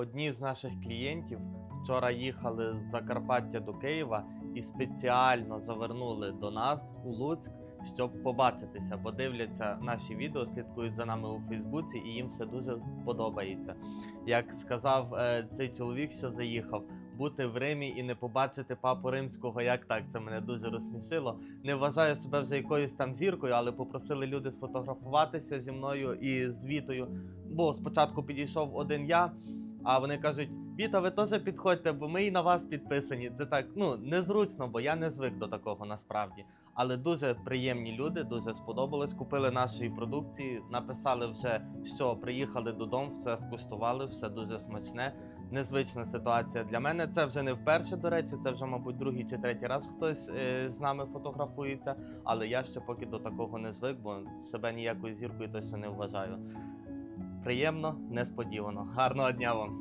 Одні з наших клієнтів вчора їхали з Закарпаття до Києва і спеціально завернули до нас у Луцьк, щоб побачитися, бо дивляться наші відео, слідкують за нами у Фейсбуці, і їм все дуже подобається. Як сказав е, цей чоловік, що заїхав. Бути в Римі і не побачити папу римського, як так, це мене дуже розсмішило. Не вважаю себе вже якоюсь там зіркою, але попросили люди сфотографуватися зі мною і з Вітою. Бо спочатку підійшов один я, а вони кажуть: Віта, ви теж підходьте, бо ми і на вас підписані. Це так ну незручно, бо я не звик до такого насправді. Але дуже приємні люди, дуже сподобалось. Купили нашої продукції, написали вже, що приїхали додому, все скуштували, все дуже смачне. Незвична ситуація для мене. Це вже не вперше, до речі, це вже, мабуть, другий чи третій раз хтось е, з нами фотографується. Але я ще поки до такого не звик, бо себе ніякою зіркою точно не вважаю. Приємно, несподівано. Гарного дня вам!